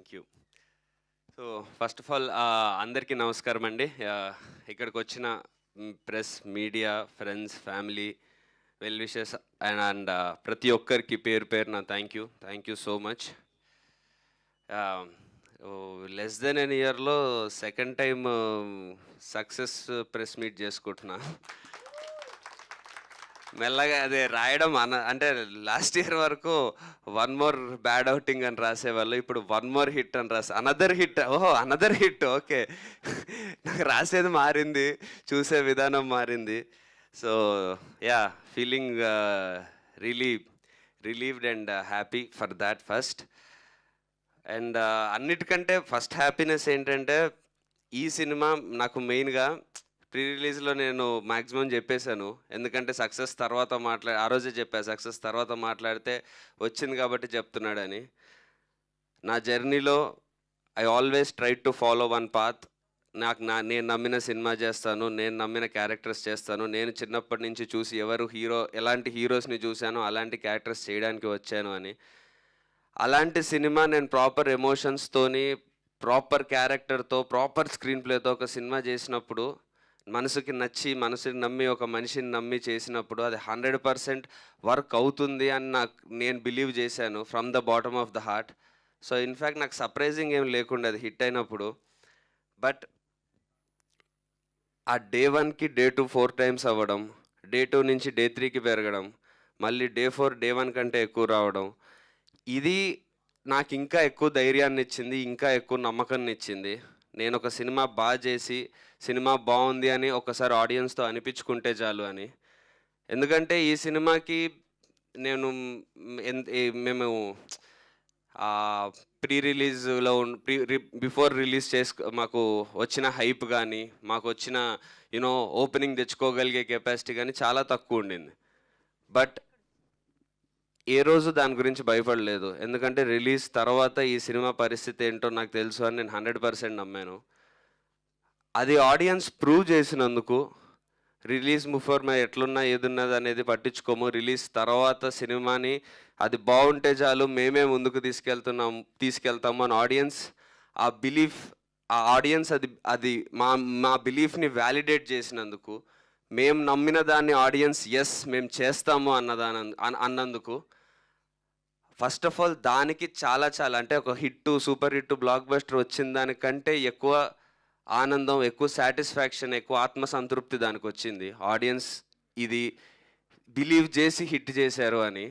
Thank you so first of all అందరికీ నమస్కారం అండి. ఇక్కడికి వచ్చిన press media friends family well wishes and and ప్రతి ఒక్కరికి పేరు పేరు నా thank you thank you so much less than an ఇయర్లో second time success press meet చేసుకుంటున్నా. మెల్లగా అదే రాయడం అన అంటే లాస్ట్ ఇయర్ వరకు వన్ మోర్ బ్యాడ్ అవుటింగ్ అని రాసేవాళ్ళు ఇప్పుడు వన్ మోర్ హిట్ అని రాసే అనదర్ హిట్ ఓహో అనదర్ హిట్ ఓకే. నాకు రాసేది మారింది చూసే విధానం మారింది. So yeah feeling relieve relieved and happy for that first. And అన్నిటికంటే ఫస్ట్ హ్యాపీనెస్ ఏంటంటే ఈ సినిమా నాకు మెయిన్గా ప్రీ రిలీజ్లో నేను మ్యాక్సిమం చెప్పేశాను. ఎందుకంటే సక్సెస్ తర్వాత మాట్లా ఆ రోజే చెప్పా సక్సెస్ తర్వాత మాట్లాడితే వచ్చింది కాబట్టి చెప్తున్నాడని. నా జర్నీలో I always try to follow one path. నాకు నా నేను నమ్మిన సినిమా చేస్తాను నేను నమ్మిన క్యారెక్టర్స్ చేస్తాను. నేను చిన్నప్పటి నుంచి చూసి ఎవరు హీరో ఎలాంటి హీరోస్ని చూశానో అలాంటి క్యారెక్టర్స్ చేయడానికి వచ్చాను అని. అలాంటి సినిమా నేను ప్రాపర్ ఎమోషన్స్తోని ప్రాపర్ క్యారెక్టర్తో ప్రాపర్ స్క్రీన్ ప్లేతో ఒక సినిమా చేసినప్పుడు మనసుకి నచ్చి మనసుని నమ్మి ఒక మనిషిని నమ్మి చేసినప్పుడు అది హండ్రెడ్ పర్సెంట్ వర్క్ అవుతుంది అని నాకు నేను బిలీవ్ చేశాను from the bottom of the heart. So in fact నాకు సర్ప్రైజింగ్ ఏం లేకుండా అది హిట్ అయినప్పుడు. బట్ ఆ డే వన్కి డే టూ ఫోర్ టైమ్స్ అవ్వడం డే టూ నుంచి డే త్రీకి పెరగడం మళ్ళీ డే ఫోర్ డే వన్ కంటే ఎక్కువ రావడం ఇది నాకు ఇంకా ఎక్కువ ధైర్యాన్ని ఇచ్చింది ఇంకా ఎక్కువ నమ్మకాన్ని ఇచ్చింది నేను ఒక సినిమా బాగా చేసి సినిమా బాగుంది అని ఒకసారి ఆడియన్స్తో అనిపించుకుంటే చాలు అని. ఎందుకంటే ఈ సినిమాకి నేను ఎన్- మేము ప్రీ రిలీజ్లో ప్రీ బిఫోర్ రిలీజ్ చేసుకో మాకు వచ్చిన హైప్ కానీ మాకు వచ్చిన యూనో ఓపెనింగ్ తెచ్చుకోగలిగే కెపాసిటీ కానీ చాలా తక్కువ ఉండింది. బట్ ఏ రోజు దాని గురించి భయపడలేదు. ఎందుకంటే రిలీజ్ తర్వాత ఈ సినిమా పరిస్థితి ఏంటో నాకు తెలుసు అని నేను హండ్రెడ్ పర్సెంట్ నమ్మాను. అది ఆడియన్స్ ప్రూవ్ చేసినందుకు రిలీజ్ ముఫర్ మేము ఎట్లున్నా ఏదున్నది అనేది పట్టించుకోము. రిలీజ్ తర్వాత సినిమాని అది బాగుంటే చాలు మేమే ముందుకు తీసుకెళ్తున్నాం తీసుకెళ్తాము అని ఆడియన్స్ ఆ బిలీఫ్ ఆ ఆడియన్స్ అది అది మా మా బిలీఫ్ని వ్యాలిడేట్ చేసినందుకు మేము నమ్మిన దాన్ని ఆడియన్స్ ఎస్ మేము చేస్తాము అన్నదాన అన్నందుకు ఫస్ట్ ఆఫ్ ఆల్ దానికి చాలా చాలా అంటే ఒక hit super hit blockbuster వచ్చిన దానికంటే ఎక్కువ ఆనందం ఎక్కువ సాటిస్ఫాక్షన్ ఎక్కువ ఆత్మసంతృప్తి దానికి వచ్చింది. ఆడియన్స్ ఇది బిలీవ్ చేసి హిట్ చేశారు అని.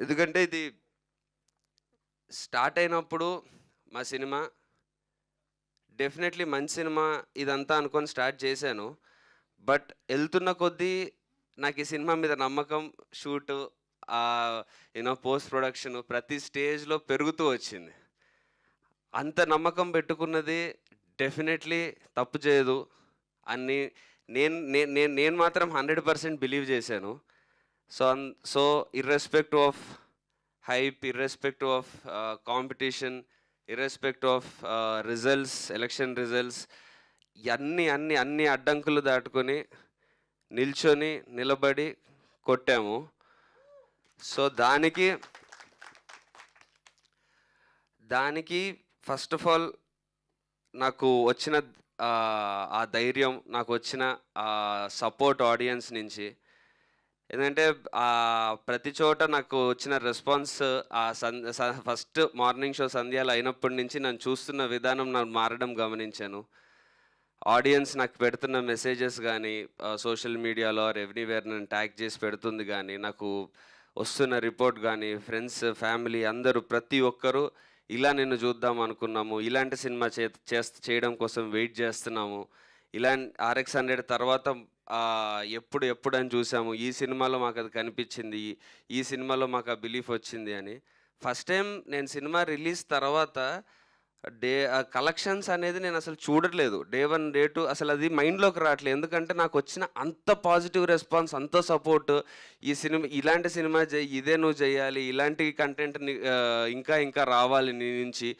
ఎందుకంటే ఇది స్టార్ట్ అయినప్పుడు మా సినిమా డెఫినెట్లీ మంచి సినిమా ఇదంతా అనుకొని స్టార్ట్ చేశాను. బట్ వెళ్తున్న కొద్దీ నాకు ఈ సినిమా మీద నమ్మకం షూట్ యూనో పోస్ట్ ప్రొడక్షన్ ప్రతి స్టేజ్లో పెరుగుతూ వచ్చింది. అంత నమ్మకం పెట్టుకున్నది డెఫినెట్లీ తప్పు చేయదు. అని నేను నేను నేను నేను మాత్రం హండ్రెడ్ పర్సెంట్ బిలీవ్ చేశాను. So an so irrespect of hype irrespect of competition irrespect of results election results అన్ని అన్ని అన్ని అడ్డంకులు దాటుకొని నిల్చొని నిలబడి కొట్టాము. సో దానికి దానికి ఫస్ట్ ఆఫ్ ఆల్ నాకు వచ్చిన ఆ, ధైర్యం నాకు వచ్చిన సపోర్ట్ ఆడియన్స్ నుంచి ఎందుకంటే ప్రతి చోట నాకు వచ్చిన రెస్పాన్స్ ఆ సన్ ఫస్ట్ మార్నింగ్ షో సంధ్యాలు అయినప్పటి నుంచి నన్ను చూస్తున్న విధానం నాకు మారడం గమనించాను. ఆడియన్స్ నాకు పెడుతున్న మెసేజెస్ కానీ సోషల్ మీడియాలో ఎవ్రీవేర్ నన్ను ట్యాగ్ చేసి పెడుతుంది కానీ నాకు వస్తున్న రిపోర్ట్ కానీ ఫ్రెండ్స్ ఫ్యామిలీ అందరూ ప్రతి ఒక్కరూ ఇలా నిన్ను చూద్దాం అనుకున్నాము. ఇలాంటి సినిమా చే చేస్త- చేయడం కోసం వెయిట్ చేస్తున్నాము. ఇలా ఆర్ఎక్స్ హండ్రెడ్ తర్వాత ఎప్పుడు ఎప్పుడు అని చూసాము. ఈ సినిమాలో మాకు అది కనిపించింది. ఈ- ఈ సినిమాలో మాకు ఆ బిలీఫ్ వచ్చింది అని. ఫస్ట్ టైం నేను సినిమా రిలీజ్ తర్వాత డే కలెక్షన్స్ అనేది నేను అసలు చూడట్లేదు. డే వన్ డే టూ అసలు అది మైండ్లోకి రావట్లేదు. ఎందుకంటే నాకు వచ్చిన అంత పాజిటివ్ రెస్పాన్స్ అంత సపోర్ట్ ఈ సినిమా ఇలాంటి సినిమా చేయి ఇదే నువ్వు చేయాలి ఇలాంటి కంటెంట్ ఇంకా ఇంకా రావాలి నీ నుంచి.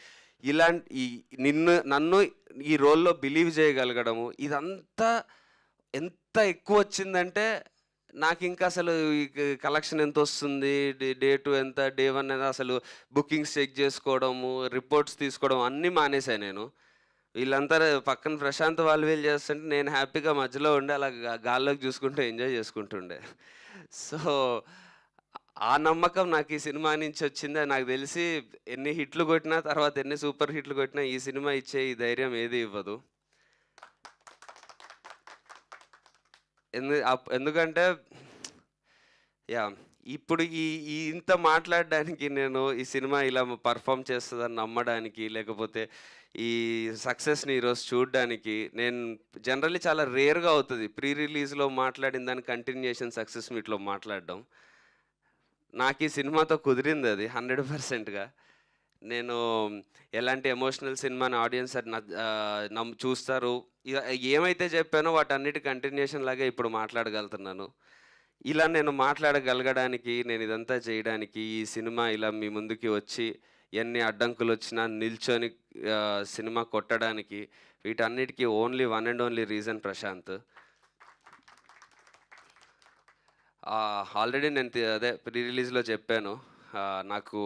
ఇలాంటి నిన్ను నన్ను ఈ రోల్లో బిలీవ్ చేయగలగడము ఇదంతా ఎంత ఎక్కువ వచ్చిందంటే నాకు ఇంకా అసలు కలెక్షన్ ఎంత వస్తుంది డే డే టూ ఎంత? డే వన్ ఎంత? అసలు బుకింగ్స్ చెక్ చేసుకోవడము రిపోర్ట్స్ తీసుకోవడం అన్నీ మానేశాను నేను. వీళ్ళంతా పక్కన ప్రశాంత్ వాళ్ళు వీళ్ళు చేస్తుంటే నేను హ్యాపీగా మధ్యలో ఉండి అలా గాల్లోకి చూసుకుంటూ ఎంజాయ్ చేసుకుంటుండే. సో ఆ నమ్మకం నాకు ఈ సినిమా నుంచి వచ్చింది. నాకు తెలిసి ఎన్ని హిట్లు కొట్టినా తర్వాత ఎన్ని సూపర్ హిట్లు కొట్టినా ఈ సినిమా ఇచ్చే ఈ ధైర్యం ఏది ఇవ్వదు. ఎందు అప్- ఎందుకంటే యా ఇప్పుడు ఈ ఈ ఇంత మాట్లాడడానికి నేను ఈ సినిమా ఇలా పర్ఫామ్ చేస్తుందని నమ్మడానికి లేకపోతే ఈ సక్సెస్ని ఈరోజు చూడడానికి నేను జనరల్లీ చాలా రేర్గా అవుతుంది. ప్రీ రిలీజ్లో మాట్లాడిన దాని కంటిన్యూషన్ సక్సెస్ మీట్లో మాట్లాడడం. నాకు ఈ సినిమాతో కుదిరింది అది హండ్రెడ్ పర్సెంట్గా. నేను ఎలాంటి ఎమోషనల్ సినిమాని ఆడియన్స్ అది నమ్ చూస్తారు. ఏమైతే చెప్పానో వాటన్నిటి కంటిన్యూషన్ లాగే ఇప్పుడు మాట్లాడగలుగుతున్నాను. ఇలా నేను మాట్లాడగలగడానికి నేను ఇదంతా చేయడానికి ఈ సినిమా ఇలా మీ ముందుకి వచ్చి ఎన్ని అడ్డంకులు వచ్చినా నిల్చొని సినిమా కొట్టడానికి వీటన్నిటికీ only one and only reason Prashanth. Already నేను అదే ప్రీ రిలీజ్లో చెప్పాను. నాకు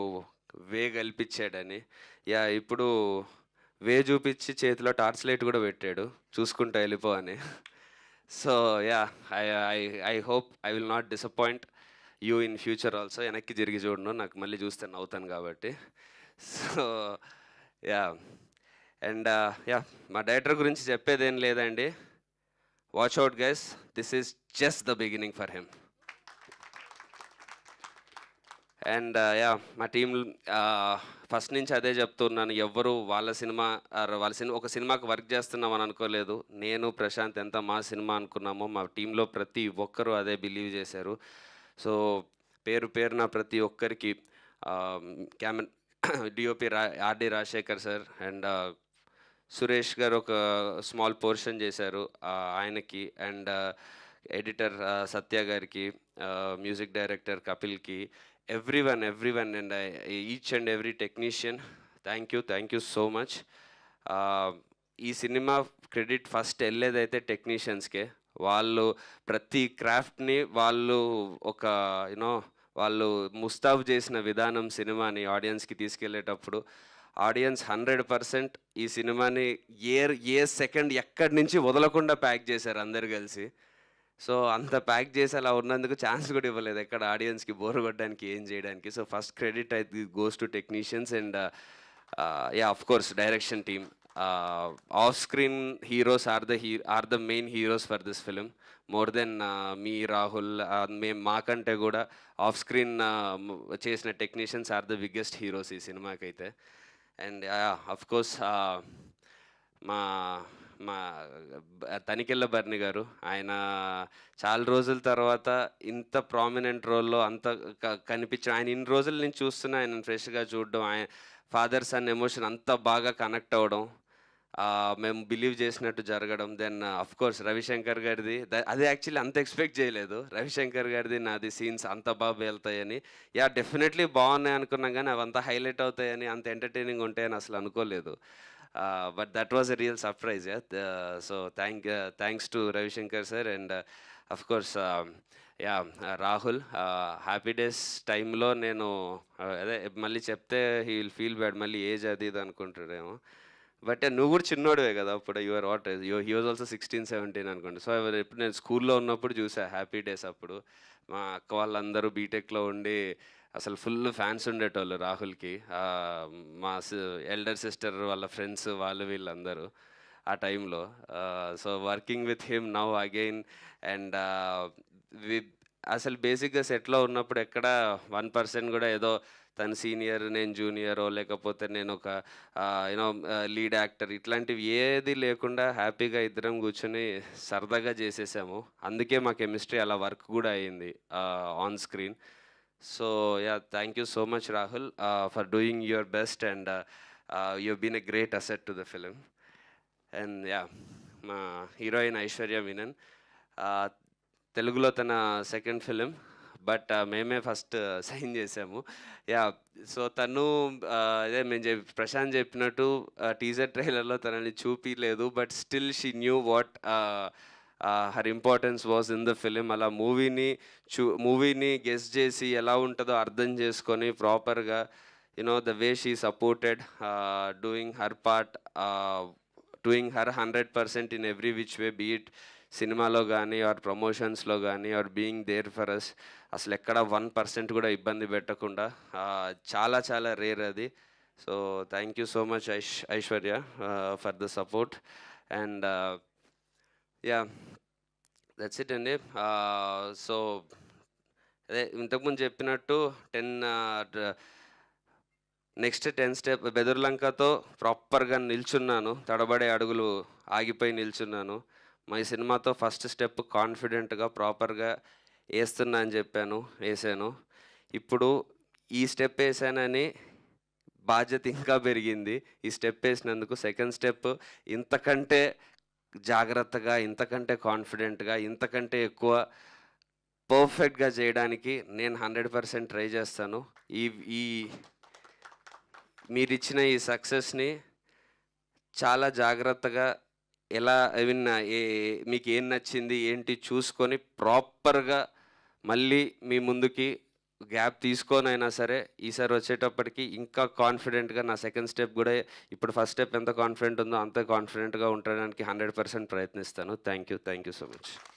వే కల్పించాడని. యా ఇప్పుడు వే చూపించి చేతిలో టార్చ్ లైట్ కూడా పెట్టాడు. చూసుకుంటా వెళ్ళిపో అని. So yeah I I I hope I will not disappoint you in future also. వెనక్కి తిరిగి చూడను. నాకు మళ్ళీ చూస్తే నవ్వుతాను కాబట్టి. So yeah. అండ్ యా మా డైరెక్టర్ గురించి చెప్పేదేం లేదండి. Watch out guys this is just the beginning for him and uh, yeah మా టీం ఫస్ట్ uh, నుంచి అదే చెప్తున్నాను. ఎవ్వరు వాళ్ళ సినిమా uh, వాళ్ళ సినిమా ఒక సినిమాకి వర్క్ చేస్తున్నాం అని అనుకోలేదు. నేను ప్రశాంత్ ఎంత మా సినిమా అనుకున్నామో మా టీంలో ప్రతి ఒక్కరూ అదే బిలీవ్ చేశారు. సో పేరు పేరున ప్రతి ఒక్కరికి um, క్యామెన్ డిఓపి రా R D Rajasekhar sir and Suresh garu ఒక స్మాల్ పోర్షన్ చేశారు ఆయనకి అండ్ ఎడిటర్ సత్య గారికి music director కపిల్కి every one every one and each and every technician thank you thank you so much ఈ సినిమా క్రెడిట్ ఫస్ట్ వెళ్ళేదైతే టెక్నీషియన్స్కే వాళ్ళు ప్రతి క్రాఫ్ట్ని వాళ్ళు ఒక యూనో వాళ్ళు ముస్తాబు చేసిన విధానం సినిమాని ఆడియన్స్కి తీసుకెళ్ళేటప్పుడు ఆడియన్స్ హండ్రెడ్ పర్సెంట్ ఈ సినిమాని ఏ ఏ సెకండ్ ఎక్కడి నుంచి వదలకుండా ప్యాక్ చేశారు అందరు కలిసి. సో అంత ప్యాక్ చేసి అలా ఉన్నందుకు ఛాన్స్ కూడా ఇవ్వలేదు. ఎక్కడ ఆడియన్స్కి బోర్ కొట్టడానికి ఏం చేయడానికి. సో ఫస్ట్ క్రెడిట్ అయితే goes to technicians and yeah of course direction team. Off screen heroes are the he are the main heroes for this film. More than me Rahul మేము మాకంటే కూడా ఆఫ్ స్క్రీన్ చేసిన technicians are the biggest heroes ఈ సినిమాకైతే. And of course మా మా తనికెళ్ళ బర్ని గారు. ఆయన చాలా రోజుల తర్వాత ఇంత ప్రామినెంట్ రోల్లో అంత కనిపించడం ఆయన ఇన్ని రోజులు నేను చూస్తున్నా ఆయన ఫ్రెష్గా చూడడం ఆయన ఫాదర్ సన్ ఎమోషన్ అంత బాగా కనెక్ట్ అవ్వడం మేము బిలీవ్ చేసినట్టు జరగడం దెన్ అఫ్ కోర్స్ రవిశంకర్ గారిది అది యాక్చువల్లీ అంత ఎక్స్పెక్ట్ చేయలేదు. రవిశంకర్ గారిది నాది సీన్స్ అంత బాగా వెళ్తాయని యా డెఫినెట్లీ బాగున్నాయి అనుకున్నాం కానీ అవి అంత హైలైట్ అవుతాయని అంత ఎంటర్టైనింగ్ ఉంటాయని అసలు అనుకోలేదు. But that was a real surprise so thank thanks to Ravishankar sir and of course yeah Rahul happy days టైంలో నేను uh, అదే మళ్ళీ చెప్తే హీ విల్ ఫీల్ బ్యాడ్ మళ్ళీ ఏజ్ అది ఇది అనుకుంటాడేమో. బట్ uh, నువ్వు కూడా చిన్నోడివే కదా అప్పుడు. Your what you he was also sixteen seventeen అనుకోండి. సో ఎప్పుడు నేను స్కూల్లో ఉన్నప్పుడు చూసా. హ్యాపీ డేస్ అప్పుడు. మా అక్క వాళ్ళందరూ బీటెక్లో ఉండి అసలు ఫుల్ ఫ్యాన్స్ ఉండేటోళ్ళు రాహుల్కి. మా ఎల్డర్ సిస్టర్ వాళ్ళ ఫ్రెండ్స్ వాళ్ళు వీళ్ళందరూ ఆ టైంలో. So working with him now again and with అసలు బేసిక్గా సెట్లో ఉన్నప్పుడు ఎక్కడ వన్ పర్సెంట్ కూడా ఏదో తను సీనియర్ నేను జూనియరో లేకపోతే నేను ఒక యూనో లీడ్ యాక్టర్ ఇట్లాంటివి ఏది లేకుండా హ్యాపీగా ఇద్దరం కూర్చొని సరదాగా చేసేసాము. అందుకే మా కెమిస్ట్రీ అలా వర్క్ కూడా అయ్యింది on screen. So yeah thank you so much Rahul for doing your best and you been a great asset to the film and yeah మా హీరోయిన్ ఐశ్వర్య మీనన్ తెలుగులో తన సెకండ్ ఫిలిం బట్ మేమే ఫస్ట్ సైన్ చేసాము yeah so తను అదే మేము చెప్పి ప్రశాంత్ చెప్పినట్టు టీజర్ ట్రైలర్లో తనని చూపించలేదు but still she knew what her importance was in the film అలా మూవీని చూ మూవీని గెస్ట్ చేసి ఎలా ఉంటుందో అర్థం చేసుకొని ప్రాపర్గా you know the way she supported doing her part doing her hundred percent in every which way be it సినిమాలో కానీ ఆర్ ప్రమోషన్స్లో కానీ or being there for us అసలు ఎక్కడ వన్ పర్సెంట్ కూడా ఇబ్బంది పెట్టకుండా చాలా చాలా రేర్ అది. So thank you so much Aish Aishwarya for the support and yeah that's it అండి సో అదే ఇంతకుముందు చెప్పినట్టు టెన్ నెక్స్ట్ టెన్ స్టెప్ బెదుర్లంకతో ప్రాపర్గా నిల్చున్నాను. తడబడే అడుగులు ఆగిపోయి నిల్చున్నాను. మా ఈ సినిమాతో ఫస్ట్ స్టెప్ కాన్ఫిడెంట్గా ప్రాపర్గా వేస్తున్నా అని చెప్పాను వేసాను. ఇప్పుడు ఈ స్టెప్ వేసానని బాధ్యత ఇంకా పెరిగింది. ఈ స్టెప్ వేసినందుకు సెకండ్ స్టెప్ ఇంతకంటే జాగ్రత్తగా ఇంతకంటే కాన్ఫిడెంట్గా ఇంతకంటే ఎక్కువ పర్ఫెక్ట్గా చేయడానికి నేను హండ్రెడ్ పర్సెంట్ ట్రై చేస్తాను. ఈ ఈ మీరు ఇచ్చిన ఈ సక్సెస్ని చాలా జాగ్రత్తగా ఎలా ఐ మీన్ ఏ మీకు ఏం నచ్చింది ఏంటి చూసుకొని ప్రాపర్గా మళ్ళీ మీ ముందుకి గ్యాప్ తీసుకోనైనా సరే ఈసారి వచ్చేటప్పటికి ఇంకా కాన్ఫిడెంట్గా నా సెకండ్ స్టెప్ కూడా ఇప్పుడు ఫస్ట్ స్టెప్ ఎంత కాన్ఫిడెంట్ ఉందో అంత కాన్ఫిడెంట్గా ఉండడానికి హండ్రెడ్ పర్సెంట్ ప్రయత్నిస్తాను. Thank you thank you so much.